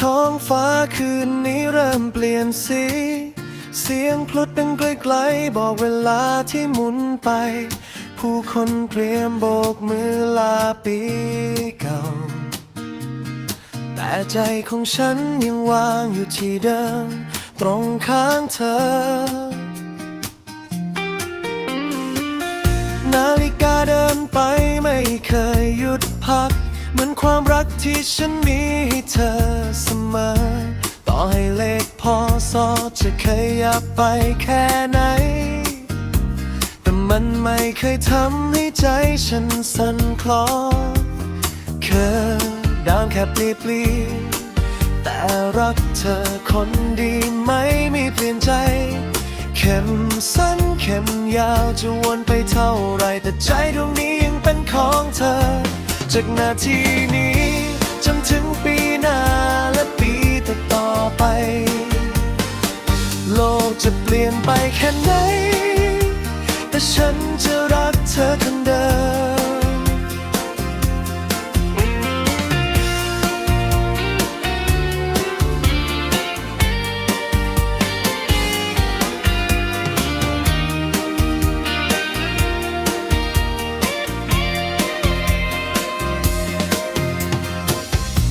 ท้องฟ้าคืนนี้เริ่มเปลี่ยนสี เสียงพลุดดังไกลๆบอกเวลาที่หมุนไป ผู้คนเตรียมโบกมือลาปีเก่า แต่ใจของฉันยังวางอยู่ที่เดิม ตรงข้างเธอ นาฬิกาเดินไปไม่เคยหยุดพัก เหมือนความรักที่ฉันมีให้เธอเสมอ ต่อให้เลขพอสอจะขยับไปแค่ไหน แต่มันไม่เคยทำให้ใจฉันสั่นคลอนเคยดาวแค่ปลีปลีแต่รักเธอคนดีไม่มีเปลี่ยนใจ เข็มสั้นเข็มยาวจะวนไปเท่าไรแต่ใจดวงนี้ยังเป็นของเธอ จากนาทีนี้จนถึงปีหน้าและปีต่อต่อไป โลกจะเปลี่ยนไปแค่ไหน แต่ฉันจะรักเธอคนเดิม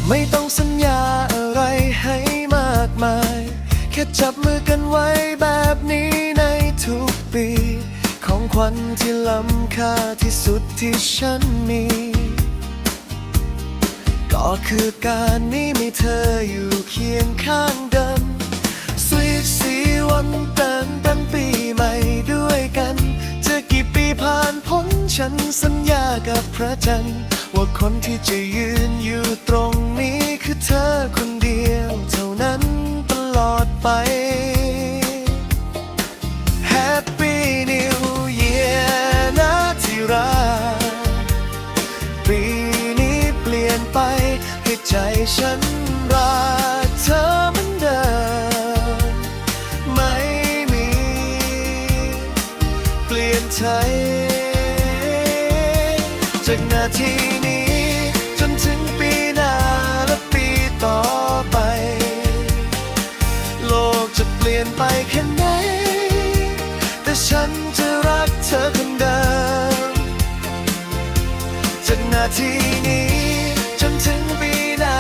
ไม่ต้องสัญญาอะไรให้มากมาย แค่จับมือกันไว้แบบนี้ในทุกปี ของขวัญที่ล้ำค่าที่สุดที่ฉันมี ก็คือการนี้มีเธออยู่เคียงข้างเดิมสวีทสีวันเติมเป็นปีใหม่ด้วยกัน จะกี่ปีผ่านพ้นฉันสัญญากับพระจันทร์ ว่าคนที่จะยืนอยู่ตรงนี้คือเธอคนเดียว เท่านั้นตลอดไป Happy New Year นะที่รักปีนี้เปลี่ยนไปให้ใจฉันรักเธอเหมือนเดิมไม่มีเปลี่ยนใจจากนาที ทีนี้ จนถึงปีหน้า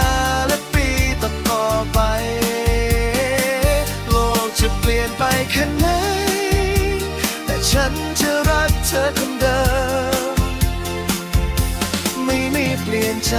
และปีต่อต่อไป โลกจะเปลี่ยนไปแค่ไหน แต่ฉันจะรักเธอคนเดิม ไม่มีเปลี่ยนใจ